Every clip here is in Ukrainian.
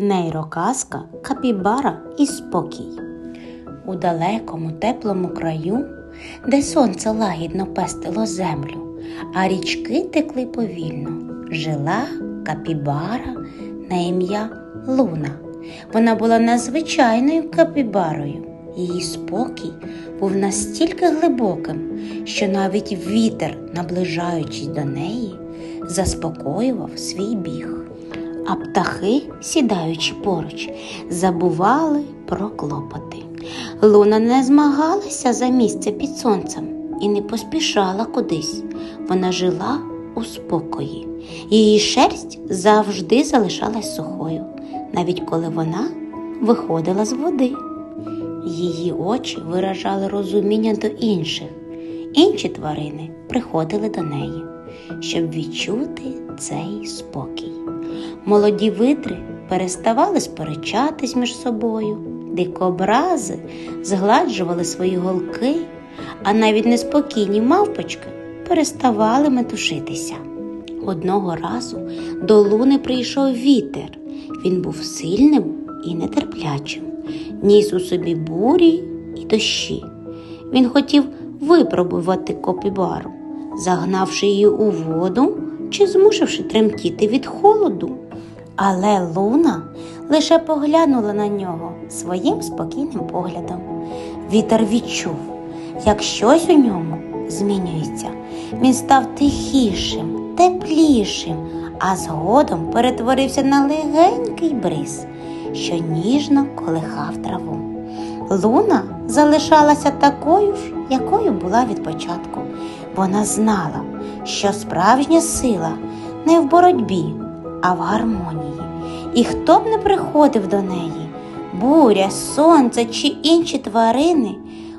Нейроказка Капібара і спокій. У далекому теплому краю, де сонце лагідно пестило землю, а річки текли повільно, жила капібара на ім'я Луна. Вона була незвичайною капібарою. Її спокій був настільки глибоким, що навіть вітер, наближаючись до неї, заспокоював свій біг. А птахи, сідаючи поруч, забували про клопоти. Луна не змагалася за місце під сонцем і не поспішала кудись. Вона жила у спокої. Її шерсть завжди залишалась сухою, навіть коли вона виходила з води. Її очі виражали розуміння до інших. Інші тварини приходили до неї, щоб відчути цей спокій. Молоді видри переставали сперечатись між собою, дикобрази згладжували свої голки, а навіть неспокійні мавпочки переставали метушитися. Одного разу до луни прийшов вітер. Він був сильним і нетерплячим, ніс у собі бурі і дощі. Він хотів випробувати копібару, загнавши її у воду чи змусивши тремтіти від холоду. Але Луна лише поглянула на нього своїм спокійним поглядом. Вітер відчув, як щось у ньому змінюється. Він став тихішим, теплішим, а згодом перетворився на легенький бриз, що ніжно колихав траву. Луна залишалася такою ж, якою була від початку. Вона знала, що справжня сила не в боротьбі, а в гармонії. І хто б не приходив до неї, буря, сонце чи інші тварини,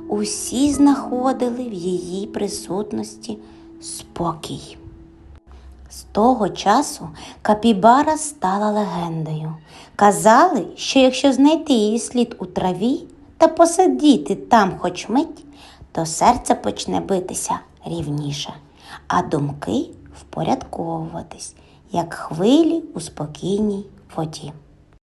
усі знаходили в її присутності спокій. З того часу Капібара стала легендою. Казали, що якщо знайти її слід у траві та посидіти там хоч мить, то серце почне битися рівніше, а думки впорядковуватись, як хвилі у спокійній воді.